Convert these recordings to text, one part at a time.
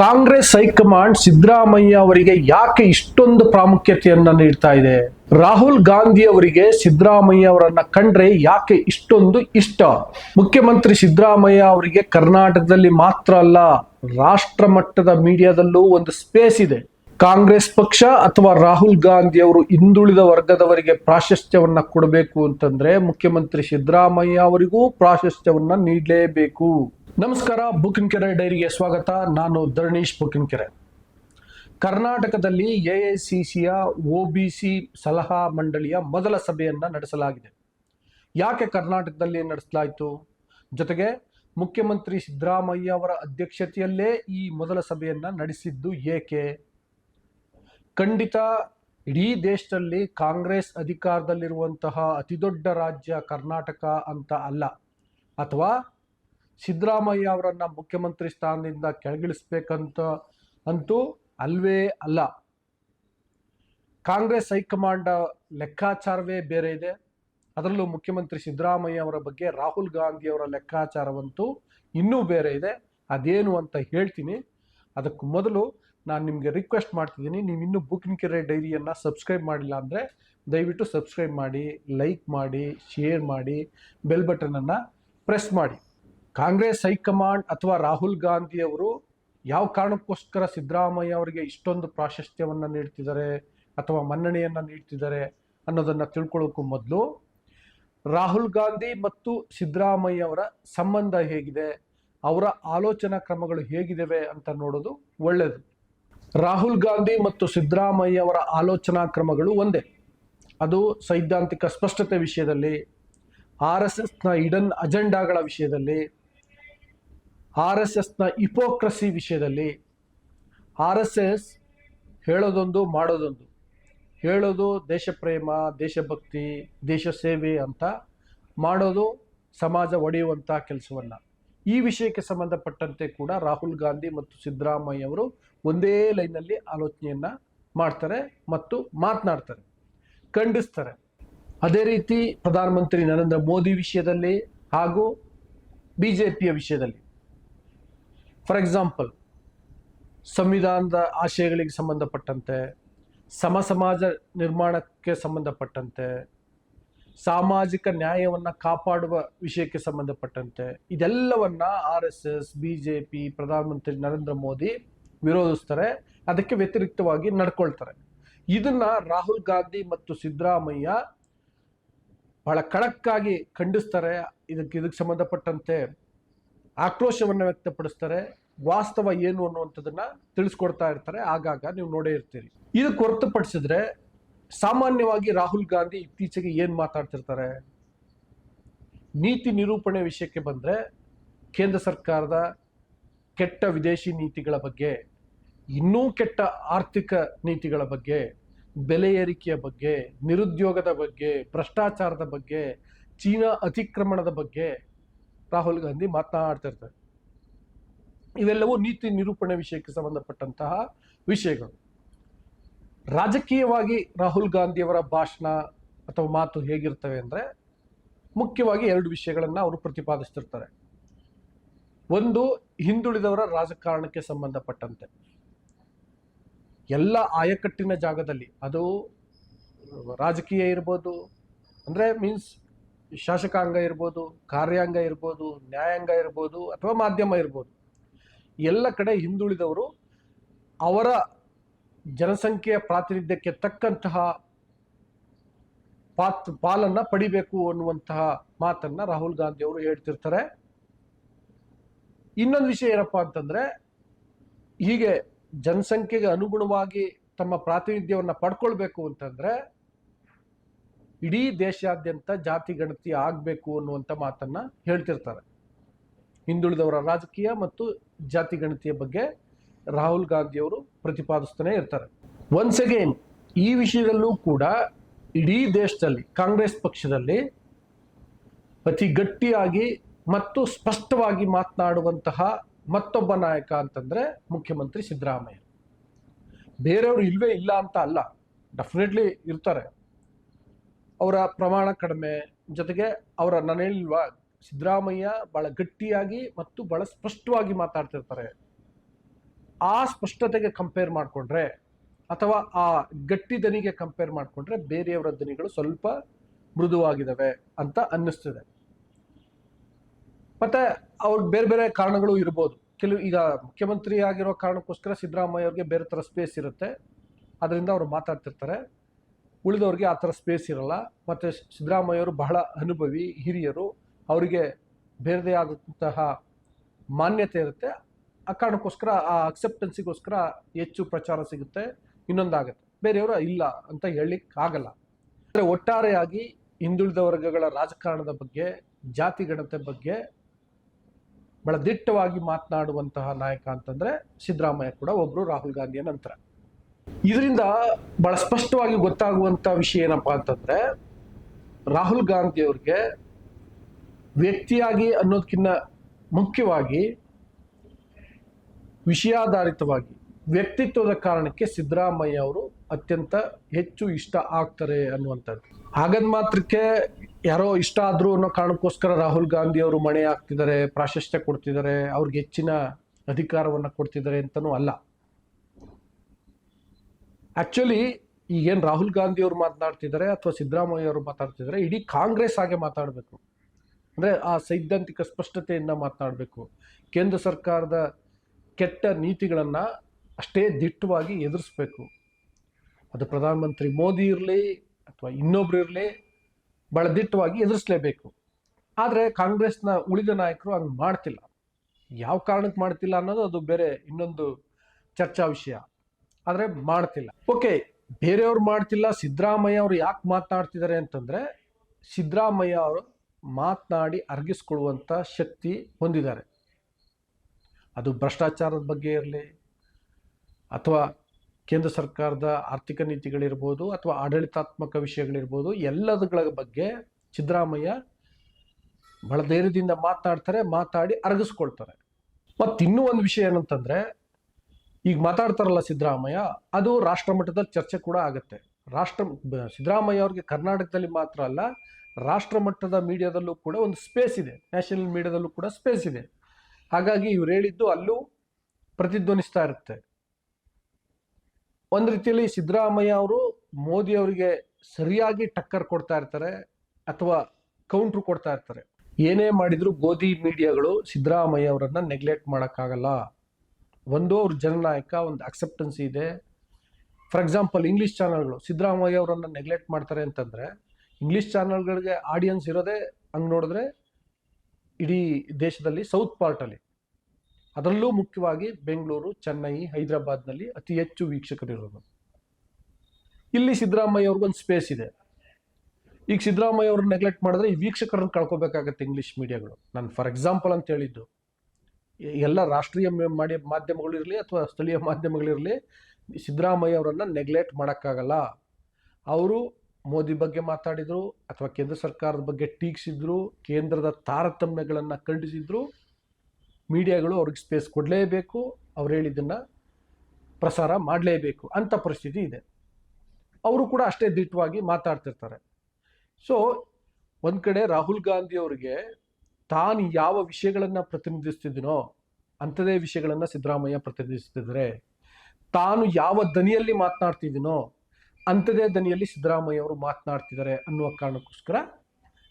Congress high command Siddaramaiah ಅವರಿಗೆ ಯಾಕೆ ಇಷ್ಟೊಂದು ಪ್ರಾಮುಖ್ಯತೆಯನ್ನ ನೀಡ್ತಾ ಇದೆ? ರಾಹುಲ್ ಗಾಂಧಿ ಅವರಿಗೆ ಸಿದ್ದರಾಮಯ್ಯ ಅವರನ್ನ ಕಂಡ್ರೆ ಯಾಕೆ ಇಷ್ಟೊಂದು ಇಷ್ಟ? ಮುಖ್ಯಮಂತ್ರಿ ಸಿದ್ದರಾಮಯ್ಯ ಅವರಿಗೆ ಕರ್ನಾಟಕದಲ್ಲಿ ಮಾತ್ರ ಅಲ್ಲ, ರಾಷ್ಟ್ರ ಮಟ್ಟದ ಮೀಡಿಯಾದಲ್ಲೂ ಒಂದು ಸ್ಪೇಸ್ ಇದೆ. ಕಾಂಗ್ರೆಸ್ ಪಕ್ಷ ಅಥವಾ ರಾಹುಲ್ ಗಾಂಧಿ ಅವರು ಹಿಂದುಳಿದ ವರ್ಗದವರಿಗೆ ಪ್ರಾಶಸ್ತ್ಯವನ್ನ ಕೊಡಬೇಕು ಅಂತಂದ್ರೆ ಮುಖ್ಯಮಂತ್ರಿ ಸಿದ್ದರಾಮಯ್ಯ ಅವರಿಗೂ ಪ್ರಾಶಸ್ತ್ಯವನ್ನ ನೀಡಲೇಬೇಕು. ನಮಸ್ಕಾರ, ಬುಕಿನ್ಕೆರೆ ಡೈರಿಗೆ ಸ್ವಾಗತ. ನಾನು ಧರಣೀಶ್ ಬುಕಿನ್ಕೆರೆ. ಕರ್ನಾಟಕದಲ್ಲಿ ಎ ಐ ಸಿ ಸಿಯ ಒ ಬಿ ಸಿ ಸಲಹಾ ಮಂಡಳಿಯ ಮೊದಲ ಸಭೆಯನ್ನು ನಡೆಸಲಾಗಿದೆ. ಯಾಕೆ ಕರ್ನಾಟಕದಲ್ಲಿ ನಡೆಸಲಾಯಿತು? ಜೊತೆಗೆ ಮುಖ್ಯಮಂತ್ರಿ ಸಿದ್ದರಾಮಯ್ಯ ಅವರ ಅಧ್ಯಕ್ಷತೆಯಲ್ಲೇ ಈ ಮೊದಲ ಸಭೆಯನ್ನು ನಡೆಸಿದ್ದು ಏಕೆ? ಖಂಡಿತ, ಇಡೀ ದೇಶದಲ್ಲಿ ಕಾಂಗ್ರೆಸ್ ಅಧಿಕಾರದಲ್ಲಿರುವಂತಹ ಅತಿದೊಡ್ಡ ರಾಜ್ಯ ಕರ್ನಾಟಕ ಅಂತ ಅಲ್ಲ. ಅಥವಾ ಸಿದ್ದರಾಮಯ್ಯ ಅವರನ್ನು ಮುಖ್ಯಮಂತ್ರಿ ಸ್ಥಾನದಿಂದ ಕೆಳಗಿಳಿಸ್ಬೇಕಂತ ಅಂತೂ ಅಲ್ವೇ ಅಲ್ಲ. ಕಾಂಗ್ರೆಸ್ ಹೈಕಮಾಂಡ್ ಲೆಕ್ಕಾಚಾರವೇ ಬೇರೆ ಇದೆ. ಅದರಲ್ಲೂ ಮುಖ್ಯಮಂತ್ರಿ ಸಿದ್ದರಾಮಯ್ಯ ಅವರ ಬಗ್ಗೆ ರಾಹುಲ್ ಗಾಂಧಿ ಅವರ ಲೆಕ್ಕಾಚಾರವಂತೂ ಇನ್ನೂ ಬೇರೆ ಇದೆ. ಅದೇನು ಅಂತ ಹೇಳ್ತೀನಿ. ಅದಕ್ಕೂ ಮೊದಲು ನಾನು ನಿಮಗೆ ರಿಕ್ವೆಸ್ಟ್ ಮಾಡ್ತಿದ್ದೀನಿ. ನೀವು ಇನ್ನೂ ಬುಕ್ಕಿನ ಕೆರೆ ಡೈರಿಯನ್ನು ಸಬ್ಸ್ಕ್ರೈಬ್ ಮಾಡಿಲ್ಲ ಅಂದರೆ ದಯವಿಟ್ಟು ಸಬ್ಸ್ಕ್ರೈಬ್ ಮಾಡಿ ಲೈಕ್ ಮಾಡಿ ಶೇರ್ ಮಾಡಿ ಬೆಲ್ ಬಟನನ್ನು ಪ್ರೆಸ್ ಮಾಡಿ. ಕಾಂಗ್ರೆಸ್ ಹೈಕಮಾಂಡ್ ಅಥವಾ ರಾಹುಲ್ ಗಾಂಧಿ ಅವರು ಯಾವ ಕಾರಣಕ್ಕೋಸ್ಕರ ಸಿದ್ದರಾಮಯ್ಯ ಅವರಿಗೆ ಇಷ್ಟೊಂದು ಪ್ರಾಶಸ್ತ್ಯವನ್ನು ನೀಡ್ತಿದ್ದಾರೆ ಅಥವಾ ಮನ್ನಣೆಯನ್ನು ನೀಡ್ತಿದ್ದಾರೆ ಅನ್ನೋದನ್ನು ತಿಳ್ಕೊಳ್ಳೋಕ್ಕೂ ಮೊದಲು ರಾಹುಲ್ ಗಾಂಧಿ ಮತ್ತು ಸಿದ್ದರಾಮಯ್ಯ ಅವರ ಸಂಬಂಧ ಹೇಗಿದೆ, ಅವರ ಆಲೋಚನಾ ಕ್ರಮಗಳು ಹೇಗಿದ್ದಾವೆ ಅಂತ ನೋಡೋದು ಒಳ್ಳೆಯದು ರಾಹುಲ್ ಗಾಂಧಿ ಮತ್ತು ಸಿದ್ದರಾಮಯ್ಯ ಅವರ ಆಲೋಚನಾ ಕ್ರಮಗಳು ಒಂದೇ, ಅದು ಸೈದ್ಧಾಂತಿಕ ಸ್ಪಷ್ಟತೆ ವಿಷಯದಲ್ಲಿ, ಆರ್ ಎಸ್ ಎಸ್ನ ಇಡನ್ ಅಜೆಂಡಾಗಳ ವಿಷಯದಲ್ಲಿ ಆರ್ ಎಸ್ ಎಸ್ನ ಇಪೋಕ್ರಸಿ ವಿಷಯದಲ್ಲಿ ಆರ್ ಎಸ್ ಎಸ್ ಹೇಳೋದೊಂದು, ಮಾಡೋದೊಂದು. ಹೇಳೋದು ದೇಶಪ್ರೇಮ, ದೇಶಭಕ್ತಿ ದೇಶ ಸೇವೆ ಅಂತ ಮಾಡೋದು ಸಮಾಜ ಒಡೆಯುವಂಥ ಕೆಲಸವನ್ನು ಈ ವಿಷಯಕ್ಕೆ ಸಂಬಂಧಪಟ್ಟಂತೆ ಕೂಡ ರಾಹುಲ್ ಗಾಂಧಿ ಮತ್ತು ಸಿದ್ದರಾಮಯ್ಯ ಅವರು ಒಂದೇ ಲೈನಲ್ಲಿ ಆಲೋಚನೆಯನ್ನು ಮಾಡ್ತಾರೆ ಮತ್ತು ಮಾತನಾಡ್ತಾರೆ, ಖಂಡಿಸ್ತಾರೆ. ಅದೇ ರೀತಿ ಪ್ರಧಾನಮಂತ್ರಿ ನರೇಂದ್ರ ಮೋದಿ ವಿಷಯದಲ್ಲಿ ಹಾಗೂ ಬಿ ಜೆ ಪಿಯ ವಿಷಯದಲ್ಲಿ. ಫಾರ್ ಎಕ್ಸಾಂಪಲ್ ಸಂವಿಧಾನದ ಆಶಯಗಳಿಗೆ ಸಂಬಂಧಪಟ್ಟಂತೆ ಸಮ ಸಮಾಜ ನಿರ್ಮಾಣಕ್ಕೆ ಸಂಬಂಧಪಟ್ಟಂತೆ, ಸಾಮಾಜಿಕ ನ್ಯಾಯವನ್ನು ಕಾಪಾಡುವ ವಿಷಯಕ್ಕೆ ಸಂಬಂಧಪಟ್ಟಂತೆ, ಇದೆಲ್ಲವನ್ನ R S S, B J P, ಪ್ರಧಾನಮಂತ್ರಿ ನರೇಂದ್ರ ಮೋದಿ ವಿರೋಧಿಸ್ತಾರೆ, ಅದಕ್ಕೆ ವ್ಯತಿರಿಕ್ತವಾಗಿ ನಡ್ಕೊಳ್ತಾರೆ. ಇದನ್ನು ರಾಹುಲ್ ಗಾಂಧಿ ಮತ್ತು ಸಿದ್ದರಾಮಯ್ಯ ಬಹಳ ಖಡಕ್ಕಾಗಿ ಖಂಡಿಸ್ತಾರೆ. ಇದಕ್ಕೆ ಇದಕ್ಕೆ ಸಂಬಂಧಪಟ್ಟಂತೆ ಆಕ್ರೋಶವನ್ನು ವ್ಯಕ್ತಪಡಿಸ್ತಾರೆ. ವಾಸ್ತವ ಏನು ಅನ್ನುವಂಥದ್ದನ್ನ ತಿಳಿಸ್ಕೊಡ್ತಾ ಇರ್ತಾರೆ. ಆಗಾಗ ನೀವು ನೋಡೇ ಇರ್ತೀರಿ. ಇದಕ್ಕೆ ಹೊರತುಪಡಿಸಿದ್ರೆ ಸಾಮಾನ್ಯವಾಗಿ ರಾಹುಲ್ ಗಾಂಧಿ ಇತ್ತೀಚೆಗೆ ಏನು ಮಾತಾಡ್ತಿರ್ತಾರೆ? ನೀತಿ ನಿರೂಪಣೆ ವಿಷಯಕ್ಕೆ ಬಂದ್ರೆ ಕೇಂದ್ರ ಸರ್ಕಾರದ ಕೆಟ್ಟ ವಿದೇಶಿ ನೀತಿಗಳ ಬಗ್ಗೆ, ಇನ್ನೂ ಕೆಟ್ಟ ಆರ್ಥಿಕ ನೀತಿಗಳ ಬಗ್ಗೆ, ಬೆಲೆ ಏರಿಕೆಯ ಬಗ್ಗೆ, ನಿರುದ್ಯೋಗದ ಬಗ್ಗೆ, ಭ್ರಷ್ಟಾಚಾರದ ಬಗ್ಗೆ, ಚೀನಾ ಅತಿಕ್ರಮಣದ ಬಗ್ಗೆ ರಾಹುಲ್ ಗಾಂಧಿ ಮಾತನಾಡ್ತಿರ್ತಾರೆ ಇವೆಲ್ಲವೂ ನೀತಿ ನಿರೂಪಣೆ ವಿಷಯಕ್ಕೆ ಸಂಬಂಧಪಟ್ಟಂತಹ ವಿಷಯಗಳು. ರಾಜಕೀಯವಾಗಿ ರಾಹುಲ್ ಗಾಂಧಿಯವರ ಭಾಷಣ ಅಥವಾ ಮಾತು ಹೇಗಿರ್ತವೆ ಅಂದರೆ ಮುಖ್ಯವಾಗಿ ಎರಡು ವಿಷಯಗಳನ್ನು ಅವರು ಪ್ರತಿಪಾದಿಸ್ತಿರ್ತಾರೆ. ಒಂದು ಹಿಂದುಳಿದವರ ರಾಜಕಾರಣಕ್ಕೆ ಸಂಬಂಧಪಟ್ಟಂತೆ. ಎಲ್ಲ ಆಯಕಟ್ಟಿನ ಜಾಗದಲ್ಲಿ, ಅದು ರಾಜಕೀಯ ಇರ್ಬೋದು, ಅಂದ್ರೆ ಮೀನ್ಸ್ ಶಾಸಕಾಂಗ ಇರ್ಬೋದು, ಕಾರ್ಯಾಂಗ ಇರ್ಬೋದು, ನ್ಯಾಯಾಂಗ ಇರ್ಬೋದು ಅಥವಾ ಮಾಧ್ಯಮ ಇರ್ಬೋದು. ಎಲ್ಲ ಕಡೆ ಹಿಂದುಳಿದವರು ಅವರ ಜನಸಂಖ್ಯೆಯ ಪ್ರಾತಿನಿಧ್ಯಕ್ಕೆ ತಕ್ಕಂತಹ ಪಾತ್, ಪಾಲನ್ನ ಪಡಿಬೇಕು ಅನ್ನುವಂತಹ ಮಾತನ್ನ ರಾಹುಲ್ ಗಾಂಧಿ ಅವರು ಹೇಳ್ತಿರ್ತಾರೆ. ಇನ್ನೊಂದು ವಿಷಯ ಏನಪ್ಪ ಅಂತಂದ್ರೆ, ಹೀಗೆ ಜನಸಂಖ್ಯೆಗೆ ಅನುಗುಣವಾಗಿ ತಮ್ಮ ಪ್ರಾತಿನಿಧ್ಯವನ್ನ ಪಡ್ಕೊಳ್ಬೇಕು ಅಂತಂದ್ರೆ, ಇಡೀ ದೇಶಾದ್ಯಂತ ಜಾತಿ ಗಣತಿ ಆಗಬೇಕು ಅನ್ನುವಂಥ ಮಾತನ್ನ ಹೇಳ್ತಿರ್ತಾರೆ. ಹಿಂದುಳಿದವರ ರಾಜಕೀಯ ಮತ್ತು ಜಾತಿ ಗಣತಿಯ ಬಗ್ಗೆ ರಾಹುಲ್ ಗಾಂಧಿ ಅವರು ಪ್ರತಿಪಾದಿಸ್ತಾನೆ ಇರ್ತಾರೆ. ಒನ್ಸ್ ಅಗೇನ್ ಈ ವಿಷಯದಲ್ಲೂ ಕೂಡ ಇಡೀ ದೇಶದಲ್ಲಿ, ಕಾಂಗ್ರೆಸ್ ಪಕ್ಷದಲ್ಲಿ ಅತಿ ಗಟ್ಟಿಯಾಗಿ ಮತ್ತು ಸ್ಪಷ್ಟವಾಗಿ ಮಾತನಾಡುವಂತಹ ಮತ್ತೊಬ್ಬ ನಾಯಕ ಅಂತಂದ್ರೆ ಮುಖ್ಯಮಂತ್ರಿ ಸಿದ್ದರಾಮಯ್ಯ. ಬೇರೆಯವರು ಇಲ್ವೇ ಇಲ್ಲ ಅಂತ ಅಲ್ಲ ಡೆಫಿನೆಟ್ಲಿ ಇರ್ತಾರೆ. ಅವರ ಪ್ರಮಾಣ ಕಡಿಮೆ, ಜೊತೆಗೆ ಅವರ ನಾನು ಹೇಳಿಲ್ವಾ ಸಿದ್ದರಾಮಯ್ಯ ಬಹಳ ಗಟ್ಟಿಯಾಗಿ ಮತ್ತು ಬಹಳ ಸ್ಪಷ್ಟವಾಗಿ ಮಾತಾಡ್ತಿರ್ತಾರೆ. ಆ ಸ್ಪಷ್ಟತೆಗೆ ಕಂಪೇರ್ ಮಾಡಿಕೊಂಡ್ರೆ ಅಥವಾ ಆ ಗಟ್ಟಿ ದನಿಗೆ ಕಂಪೇರ್ ಮಾಡಿಕೊಂಡ್ರೆ ಬೇರೆಯವರ ದನಿಗಳು ಸ್ವಲ್ಪ ಮೃದುವಾಗಿದ್ದಾವೆ ಅಂತ ಅನ್ನಿಸ್ತಿದೆ. ಮತ್ತೆ ಅವ್ರಿಗೆ ಬೇರೆ ಬೇರೆ ಕಾರಣಗಳು ಇರ್ಬೋದು. ಕೆಲವು ಈಗ ಮುಖ್ಯಮಂತ್ರಿ ಆಗಿರೋ ಕಾರಣಕ್ಕೋಸ್ಕರ ಸಿದ್ದರಾಮಯ್ಯ ಅವ್ರಿಗೆ ಬೇರೆ ಥರ ಸ್ಪೇಸ್ ಇರುತ್ತೆ. ಅದರಿಂದ ಅವರು ಮಾತಾಡ್ತಿರ್ತಾರೆ. ಉಳಿದವ್ರಿಗೆ ಆ ಥರ ಸ್ಪೇಸ್ ಇರಲ್ಲ. ಮತ್ತು ಸಿದ್ದರಾಮಯ್ಯ ಅವರು ಬಹಳ ಅನುಭವಿ, ಹಿರಿಯರು. ಅವರಿಗೆ ಬೇರೆದೇ ಆದಂತಹ ಮಾನ್ಯತೆ ಇರುತ್ತೆ. ಆ ಕಾರಣಕ್ಕೋಸ್ಕರ ಆ ಅಕ್ಸೆಪ್ಟೆನ್ಸಿಗೋಸ್ಕರ ಹೆಚ್ಚು ಪ್ರಚಾರ ಸಿಗುತ್ತೆ, ಇನ್ನೊಂದಾಗುತ್ತೆ. ಬೇರೆಯವರು ಇಲ್ಲ ಅಂತ ಹೇಳಲಿಕ್ಕೆ ಆದರೆ ಒಟ್ಟಾರೆಯಾಗಿ ಹಿಂದುಳಿದ ವರ್ಗಗಳ ರಾಜಕಾರಣದ ಬಗ್ಗೆ, ಜಾತಿ ಗಣತೆ ಬಗ್ಗೆ ಬಹಳ ದಿಟ್ಟವಾಗಿ ಮಾತನಾಡುವಂತಹ ನಾಯಕ ಅಂತಂದ್ರೆ ಸಿದ್ದರಾಮಯ್ಯ ಕೂಡ, ಒಬ್ರು ರಾಹುಲ್ ಗಾಂಧಿಯ ನಂತರ. ಇದರಿಂದ ಬಹಳ ಸ್ಪಷ್ಟವಾಗಿ ಗೊತ್ತಾಗುವಂತ ವಿಷಯ ಏನಪ್ಪಾ ಅಂತಂದ್ರೆ, ರಾಹುಲ್ ಗಾಂಧಿ ಅವ್ರಿಗೆ ವ್ಯಕ್ತಿಯಾಗಿ ಅನ್ನೋದಕ್ಕಿಂತ ಮುಖ್ಯವಾಗಿ ವಿಷಯಾಧಾರಿತವಾಗಿ ವ್ಯಕ್ತಿತ್ವದ ಕಾರಣಕ್ಕೆ ಸಿದ್ದರಾಮಯ್ಯ ಅವರು ಅತ್ಯಂತ ಹೆಚ್ಚು ಇಷ್ಟ ಆಗ್ತಾರೆ ಅನ್ನುವಂಥದ್ದು. ಹಾಗದ್ ಮಾತ್ರಕ್ಕೆ ಯಾರೋ ಇಷ್ಟ ಆದ್ರು ಅನ್ನೋ ಕಾರಣಕ್ಕೋಸ್ಕರ ರಾಹುಲ್ ಗಾಂಧಿ ಅವರು ಮಣೆ ಹಾಕ್ತಿದ್ದಾರೆ, ಪ್ರಾಶಸ್ತ್ಯ ಕೊಡ್ತಿದ್ದಾರೆ, ಅವ್ರಿಗೆ ಹೆಚ್ಚಿನ ಅಧಿಕಾರವನ್ನ ಕೊಡ್ತಿದ್ದಾರೆ ಅಂತನೂ ಅಲ್ಲ. ಆಕ್ಚುಲಿ ಈಗೇನು ರಾಹುಲ್ ಗಾಂಧಿ ಅವರು ಮಾತನಾಡ್ತಿದ್ದಾರೆ ಅಥವಾ ಸಿದ್ದರಾಮಯ್ಯ ಅವರು ಮಾತಾಡ್ತಿದ್ದಾರೆ ಇಡೀ ಕಾಂಗ್ರೆಸ್ ಹಾಗೆ ಮಾತಾಡಬೇಕು. ಅಂದ್ರೆ ಆ ಸೈದ್ಧಾಂತಿಕ ಸ್ಪಷ್ಟತೆಯನ್ನು ಮಾತನಾಡಬೇಕು. ಕೇಂದ್ರ ಸರ್ಕಾರದ ಕೆಟ್ಟ ನೀತಿಗಳನ್ನು ಅಷ್ಟೇ ದಿಟ್ಟವಾಗಿ ಎದುರಿಸ್ಬೇಕು. ಅದು ಪ್ರಧಾನಮಂತ್ರಿ ಮೋದಿ ಇರಲಿ ಅಥವಾ ಇನ್ನೊಬ್ರು ಇರಲಿ ಬಹಳ ದಿಟ್ಟವಾಗಿ ಎದುರಿಸಲೇಬೇಕು. ಆದರೆ ಕಾಂಗ್ರೆಸ್ನ ಉಳಿದ ನಾಯಕರು ಹಂಗೆ ಮಾಡ್ತಿಲ್ಲ. ಯಾವ ಕಾರಣಕ್ಕೆ ಮಾಡ್ತಿಲ್ಲ ಅನ್ನೋದು ಅದು ಬೇರೆ ಇನ್ನೊಂದು ಚರ್ಚಾ ವಿಷಯ. ಆದರೆ ಮಾಡ್ತಿಲ್ಲ. ಓಕೆ, ಬೇರೆಯವ್ರು ಮಾಡ್ತಿಲ್ಲ, ಸಿದ್ದರಾಮಯ್ಯ ಅವರು ಯಾಕೆ ಮಾತನಾಡ್ತಿದ್ದಾರೆ ಅಂತಂದರೆ ಸಿದ್ದರಾಮಯ್ಯ ಅವರು ಮಾತನಾಡಿ ಅರಗಿಸ್ಕೊಳ್ಳುವಂಥ ಶಕ್ತಿ ಹೊಂದಿದ್ದಾರೆ. ಅದು ಭ್ರಷ್ಟಾಚಾರದ ಬಗ್ಗೆ ಇರಲಿ ಅಥವಾ ಕೇಂದ್ರ ಸರ್ಕಾರದ ಆರ್ಥಿಕ ನೀತಿಗಳಿರ್ಬೋದು ಅಥವಾ ಆಡಳಿತಾತ್ಮಕ ವಿಷಯಗಳಿರ್ಬೋದು ಎಲ್ಲದಗಳ ಬಗ್ಗೆ ಸಿದ್ದರಾಮಯ್ಯ ಬಹಳ ಧೈರ್ಯದಿಂದ ಮಾತನಾಡ್ತಾರೆ ಮಾತಾಡಿ ಅರಗಿಸ್ಕೊಳ್ತಾರೆ. ಮತ್ತು ಇನ್ನೂ ಒಂದು ವಿಷಯ ಏನಂತಂದರೆ, ಈಗ ಮಾತಾಡ್ತಾರಲ್ಲ ಸಿದ್ದರಾಮಯ್ಯ, ಅದು ರಾಷ್ಟ್ರ ಮಟ್ಟದಲ್ಲಿ ಚರ್ಚೆ ಕೂಡ ಆಗುತ್ತೆ. ರಾಷ್ಟ್ರ ಸಿದ್ದರಾಮಯ್ಯ ಅವ್ರಿಗೆ ಕರ್ನಾಟಕದಲ್ಲಿ ಮಾತ್ರ ಅಲ್ಲ ರಾಷ್ಟ್ರ ಮಟ್ಟದ ಮೀಡಿಯಾದಲ್ಲೂ ಕೂಡ ಒಂದು ಸ್ಪೇಸ್ ಇದೆ. ನ್ಯಾಷನಲ್ ಮೀಡಿಯಾದಲ್ಲೂ ಕೂಡ ಸ್ಪೇಸ್ ಇದೆ. ಹಾಗಾಗಿ ಇವ್ರು ಹೇಳಿದ್ದು ಅಲ್ಲೂ ಪ್ರತಿಧ್ವನಿಸ್ತಾ ಇರುತ್ತೆ. ಒಂದು ರೀತಿಯಲ್ಲಿ ಸಿದ್ದರಾಮಯ್ಯ ಅವರು ಮೋದಿ ಅವರಿಗೆ ಸರಿಯಾಗಿ ಟಕ್ಕರ್ ಕೊಡ್ತಾ ಇರ್ತಾರೆ ಅಥವಾ ಕೌಂಟ್ರು ಕೊಡ್ತಾ ಇರ್ತಾರೆ. ಏನೇ ಮಾಡಿದ್ರು ಗೋಧಿ ಮೀಡಿಯಾಗಳು ಸಿದ್ದರಾಮಯ್ಯ ಅವರನ್ನ ನೆಗ್ಲೆಕ್ಟ್ ಮಾಡೋಕ್ಕಾಗಲ್ಲ. ಒಂದು ಅವ್ರ ಜನನಾಯಕ, ಒಂದು ಅಕ್ಸೆಪ್ಟೆನ್ಸಿ ಇದೆ. ಫಾರ್ ಎಕ್ಸಾಂಪಲ್ ಇಂಗ್ಲಿಷ್ ಚಾನಲ್ಗಳು ಸಿದ್ದರಾಮಯ್ಯ ಅವರನ್ನು ನೆಗ್ಲೆಕ್ಟ್ ಮಾಡ್ತಾರೆ ಅಂತಂದ್ರೆ ಇಂಗ್ಲಿಷ್ ಚಾನಲ್ಗಳಿಗೆ ಆಡಿಯನ್ಸ್ ಇರೋದೇ ಹಂಗೆ ನೋಡಿದ್ರೆ ಇಡೀ ದೇಶದಲ್ಲಿ ಸೌತ್ ಪಾರ್ಟಲ್ಲಿ ಅದರಲ್ಲೂ ಮುಖ್ಯವಾಗಿ ಬೆಂಗಳೂರು, ಚೆನ್ನೈ, ಹೈದರಾಬಾದ್ನಲ್ಲಿ ಅತಿ ಹೆಚ್ಚು ವೀಕ್ಷಕರಿರೋದು. ಇಲ್ಲಿ ಸಿದ್ದರಾಮಯ್ಯ ಅವ್ರಿಗೊಂದು ಸ್ಪೇಸ್ ಇದೆ. ಈಗ ಸಿದ್ದರಾಮಯ್ಯ ಅವ್ರನ್ನ ನೆಗ್ಲೆಕ್ಟ್ ಮಾಡಿದ್ರೆ ಈ ವೀಕ್ಷಕರನ್ನು ಕಳ್ಕೊಬೇಕಾಗತ್ತೆ ಇಂಗ್ಲಿಷ್ ಮೀಡಿಯಾಗಳು ನಾನು ಫಾರ್ ಎಕ್ಸಾಂಪಲ್ ಅಂತ ಹೇಳಿದ್ದು, ಎಲ್ಲ ರಾಷ್ಟ್ರೀಯ ಮಾಡಿ ಮಾಧ್ಯಮಗಳಿರಲಿ ಅಥವಾ ಸ್ಥಳೀಯ ಮಾಧ್ಯಮಗಳಿರಲಿ ಸಿದ್ದರಾಮಯ್ಯ ಅವರನ್ನು ನೆಗ್ಲೆಕ್ಟ್ ಮಾಡೋಕ್ಕಾಗಲ್ಲ. ಅವರು ಮೋದಿ ಬಗ್ಗೆ ಮಾತಾಡಿದ್ರು ಅಥವಾ ಕೇಂದ್ರ ಸರ್ಕಾರದ ಬಗ್ಗೆ ಟೀಕಿಸಿದ್ರು, ಕೇಂದ್ರದ ತಾರತಮ್ಯಗಳನ್ನು ಖಂಡಿಸಿದ್ರು, ಮೀಡಿಯಾಗಳು ಅವ್ರಿಗೆ ಸ್ಪೇಸ್ ಕೊಡಲೇಬೇಕು, ಅವ್ರು ಹೇಳಿದ್ದನ್ನು ಪ್ರಸಾರ ಮಾಡಲೇಬೇಕು ಅಂತ ಪರಿಸ್ಥಿತಿ ಇದೆ. ಅವರು ಕೂಡ ಅಷ್ಟೇ ದಿಟ್ಟವಾಗಿ ಮಾತಾಡ್ತಿರ್ತಾರೆ. ಸೊ ಒಂದು ಕಡೆ ರಾಹುಲ್ ಗಾಂಧಿ ಅವರಿಗೆ ತಾನು ಯಾವ ವಿಷಯಗಳನ್ನು ಪ್ರತಿನಿಧಿಸ್ತಿದ್ದೀನೋ ಅಂಥದೇ ವಿಷಯಗಳನ್ನು ಸಿದ್ದರಾಮಯ್ಯ ಪ್ರತಿನಿಧಿಸ್ತಿದ್ರೆ ತಾನು ಯಾವ ದನಿಯಲ್ಲಿ ಮಾತನಾಡ್ತಿದ್ದೀನೋ ಅಂಥದೇ ದನಿಯಲ್ಲಿ ಸಿದ್ದರಾಮಯ್ಯ ಅವರು ಮಾತನಾಡ್ತಿದ್ದಾರೆ ಅನ್ನುವ ಕಾರಣಕ್ಕೋಸ್ಕರ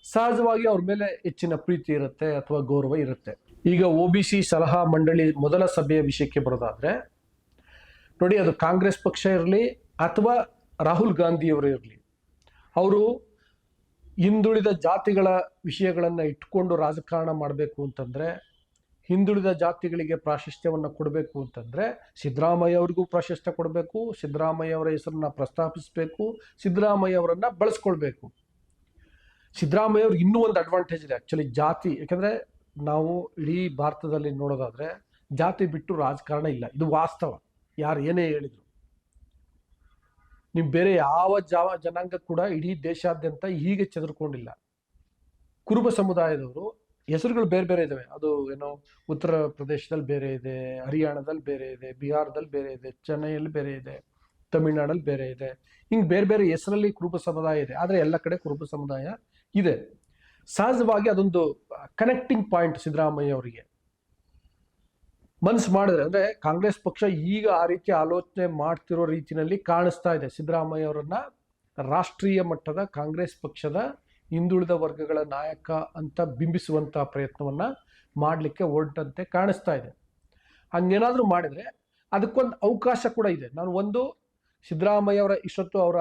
ಸಹಜವಾಗಿ ಅವ್ರ ಮೇಲೆ ಹೆಚ್ಚಿನ ಪ್ರೀತಿ ಇರುತ್ತೆ ಅಥವಾ ಗೌರವ ಇರುತ್ತೆ. ಈಗ ಒ ಬಿ ಸಿ ಸಲಹಾ ಮಂಡಳಿ ಮೊದಲ ಸಭೆಯ ವಿಷಯಕ್ಕೆ ಬರೋದಾದರೆ, ನೋಡಿ ಅದು ಕಾಂಗ್ರೆಸ್ ಪಕ್ಷ ಇರಲಿ ಅಥವಾ ರಾಹುಲ್ ಗಾಂಧಿಯವರು ಇರಲಿ, ಅವರು ಹಿಂದುಳಿದ ಜಾತಿಗಳ ವಿಷಯಗಳನ್ನು ಇಟ್ಕೊಂಡು ರಾಜಕಾರಣ ಮಾಡಬೇಕು ಅಂತಂದ್ರೆ ಹಿಂದುಳಿದ ಜಾತಿಗಳಿಗೆ ಪ್ರಾಶಸ್ತ್ಯವನ್ನು ಕೊಡಬೇಕು ಅಂತಂದ್ರೆ ಸಿದ್ದರಾಮಯ್ಯ ಅವರಿಗೂ ಪ್ರಾಶಸ್ತ್ಯ ಕೊಡಬೇಕು ಸಿದ್ದರಾಮಯ್ಯ ಅವರ ಹೆಸರನ್ನ ಪ್ರಸ್ತಾಪಿಸಬೇಕು ಸಿದ್ದರಾಮಯ್ಯ ಅವರನ್ನು ಬಳಸ್ಕೊಳ್ಬೇಕು. ಸಿದ್ದರಾಮಯ್ಯ ಅವ್ರಿಗೆ ಇನ್ನೂ ಒಂದು ಅಡ್ವಾಂಟೇಜ್ ಇದೆ ಆ್ಯಕ್ಚುಲಿ ಜಾತಿ, ಯಾಕಂದ್ರೆ ನಾವು ಇಡೀ ಭಾರತದಲ್ಲಿ ನೋಡೋದಾದ್ರೆ ಜಾತಿ ಬಿಟ್ಟು ರಾಜಕಾರಣ ಇಲ್ಲ, ಇದು ವಾಸ್ತವ, ಯಾರು ಏನೇ ಹೇಳಿದರು. ನೀವು ಬೇರೆ ಯಾವ ಜಾವ ಜನಾಂಗ ಕೂಡ ಇಡೀ ದೇಶಾದ್ಯಂತ ಹೀಗೆ ಚದುರ್ಕೊಂಡಿಲ್ಲ. ಕುರುಬ ಸಮುದಾಯದವರು ಹೆಸರುಗಳು ಬೇರೆ ಬೇರೆ ಇದಾವೆ. ಅದು ಏನೋ ಉತ್ತರ ಪ್ರದೇಶದಲ್ಲಿ ಬೇರೆ ಇದೆ, ಹರಿಯಾಣದಲ್ಲಿ ಬೇರೆ ಇದೆ, ಬಿಹಾರದಲ್ಲಿ ಬೇರೆ ಇದೆ, ಚೆನ್ನೈಯಲ್ಲಿ ಬೇರೆ ಇದೆ, ತಮಿಳ್ನಾಡಲ್ಲಿ ಬೇರೆ ಇದೆ. ಹಿಂಗೆ ಬೇರೆ ಬೇರೆ ಹೆಸರಲ್ಲಿ ಕುರುಬ ಸಮುದಾಯ ಇದೆ. ಆದರೆ ಎಲ್ಲ ಕಡೆ ಕುರುಬ ಸಮುದಾಯ ಇದೆ. ಸಹಜವಾಗಿ ಅದೊಂದು ಕನೆಕ್ಟಿಂಗ್ ಪಾಯಿಂಟ್ ಸಿದ್ದರಾಮಯ್ಯ ಅವರಿಗೆ. ಮನ್ಸು ಮಾಡಿದ್ರೆ, ಅಂದ್ರೆ ಕಾಂಗ್ರೆಸ್ ಪಕ್ಷ ಈಗ ಆ ರೀತಿ ಆಲೋಚನೆ ಮಾಡ್ತಿರೋ ರೀತಿಯಲ್ಲಿ ಕಾಣಿಸ್ತಾ ಇದೆ ಸಿದ್ದರಾಮಯ್ಯ ಅವರನ್ನ ರಾಷ್ಟ್ರೀಯ ಮಟ್ಟದ ಕಾಂಗ್ರೆಸ್ ಪಕ್ಷದ ಹಿಂದುಳಿದ ವರ್ಗಗಳ ನಾಯಕ ಅಂತ ಬಿಂಬಿಸುವಂಥ ಪ್ರಯತ್ನವನ್ನ ಮಾಡಲಿಕ್ಕೆ ಹೊರಟಂತೆ ಕಾಣಿಸ್ತಾ ಇದೆ. ಹಂಗೇನಾದರೂ ಮಾಡಿದ್ರೆ ಅದಕ್ಕೊಂದು ಅವಕಾಶ ಕೂಡ ಇದೆ. ನಾನು ಒಂದು, ಸಿದ್ದರಾಮಯ್ಯ ಅವರ ಇಷ್ಟೊತ್ತು ಅವರ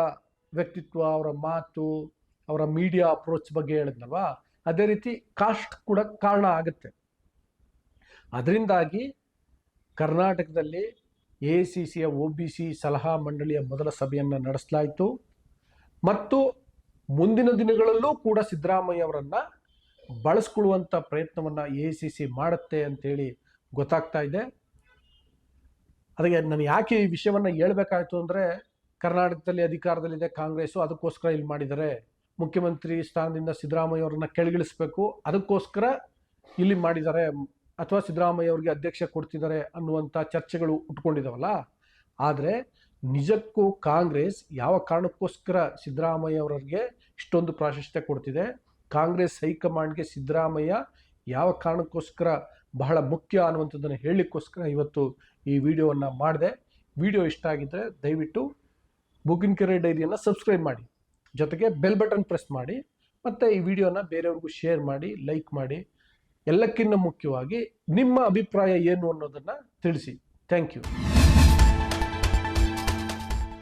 ವ್ಯಕ್ತಿತ್ವ, ಅವರ ಮಾತು, ಅವರ ಮೀಡಿಯಾ ಅಪ್ರೋಚ್ ಬಗ್ಗೆ ಹೇಳಿದ್ನಲ್ವಾ? ಅದೇ ರೀತಿ ಕಾಸ್ಟ್ ಕೂಡ ಕಾರಣ ಆಗುತ್ತೆ. ಅದರಿಂದಾಗಿ ಕರ್ನಾಟಕದಲ್ಲಿ ಎ ಸಿ ಸಿಯ ಒ ಬಿ ಸಿ ಸಲಹಾ ಮಂಡಳಿಯ ಮೊದಲ ಸಭೆಯನ್ನು ನಡೆಸಲಾಯಿತು. ಮತ್ತು ಮುಂದಿನ ದಿನಗಳಲ್ಲೂ ಕೂಡ ಸಿದ್ದರಾಮಯ್ಯ ಅವರನ್ನ ಬಳಸ್ಕೊಳ್ಳುವಂಥ ಪ್ರಯತ್ನವನ್ನು ಎ ಸಿ ಸಿ ಮಾಡುತ್ತೆ ಅಂತೇಳಿ ಗೊತ್ತಾಗ್ತಾ ಇದೆ. ಅದಕ್ಕೆ ನಾನು ಯಾಕೆ ಈ ವಿಷಯವನ್ನು ಹೇಳ್ಬೇಕಾಯ್ತು ಅಂದರೆ ಕರ್ನಾಟಕದಲ್ಲಿ ಅಧಿಕಾರದಲ್ಲಿದೆ ಕಾಂಗ್ರೆಸ್ಸು ಅದಕ್ಕೋಸ್ಕರ ಇಲ್ಲಿ ಮಾಡಿದ್ದಾರೆ. ಮುಖ್ಯಮಂತ್ರಿ ಸ್ಥಾನದಿಂದ ಸಿದ್ದರಾಮಯ್ಯ ಅವರನ್ನ ಕೆಳಗಿಳಿಸ್ಬೇಕು, ಅದಕ್ಕೋಸ್ಕರ ಇಲ್ಲಿ ಮಾಡಿದ್ದಾರೆ ಅಥವಾ ಸಿದ್ದರಾಮಯ್ಯ ಅವರಿಗೆ ಅಧ್ಯಕ್ಷ ಕೊಡ್ತಿದ್ದಾರೆ ಅನ್ನುವಂಥ ಚರ್ಚೆಗಳು ಉಟ್ಕೊಂಡಿದ್ದಾವಲ್ಲ ಆದರೆ ನಿಜಕ್ಕೂ ಕಾಂಗ್ರೆಸ್ ಯಾವ ಕಾರಣಕ್ಕೋಸ್ಕರ ಸಿದ್ದರಾಮಯ್ಯ ಅವರಿಗೆ ಇಷ್ಟೊಂದು ಪ್ರಾಶಸ್ತ್ಯ ಕೊಡ್ತಿದೆ? ಕಾಂಗ್ರೆಸ್ ಹೈಕಮಾಂಡ್ಗೆ ಸಿದ್ದರಾಮಯ್ಯ ಯಾವ ಕಾರಣಕ್ಕೋಸ್ಕರ ಬಹಳ ಮುಖ್ಯ ಅನ್ನುವಂಥದ್ದನ್ನು ಹೇಳಲಿಕ್ಕೋಸ್ಕರ ಇವತ್ತು ಈ ವಿಡಿಯೋವನ್ನು ಮಾಡಿದೆ. ವಿಡಿಯೋ ಇಷ್ಟ ಆಗಿದ್ದರೆ ದಯವಿಟ್ಟು ಬುಕಿನ್ ಕೆರೆ ಡೈರಿಯನ್ನು ಸಬ್ಸ್ಕ್ರೈಬ್ ಮಾಡಿ. ಜೊತೆಗೆ ಬೆಲ್ ಬಟನ್ ಪ್ರೆಸ್ ಮಾಡಿ. ಮತ್ತು ಈ ವಿಡಿಯೋನ ಬೇರೆಯವ್ರಿಗೂ ಶೇರ್ ಮಾಡಿ, ಲೈಕ್ ಮಾಡಿ. ಎಲ್ಲಕ್ಕಿಂತ ಮುಖ್ಯವಾಗಿ ನಿಮ್ಮ ಅಭಿಪ್ರಾಯ ಏನು ಅನ್ನೋದನ್ನು ತಿಳಿಸಿ. Thank you.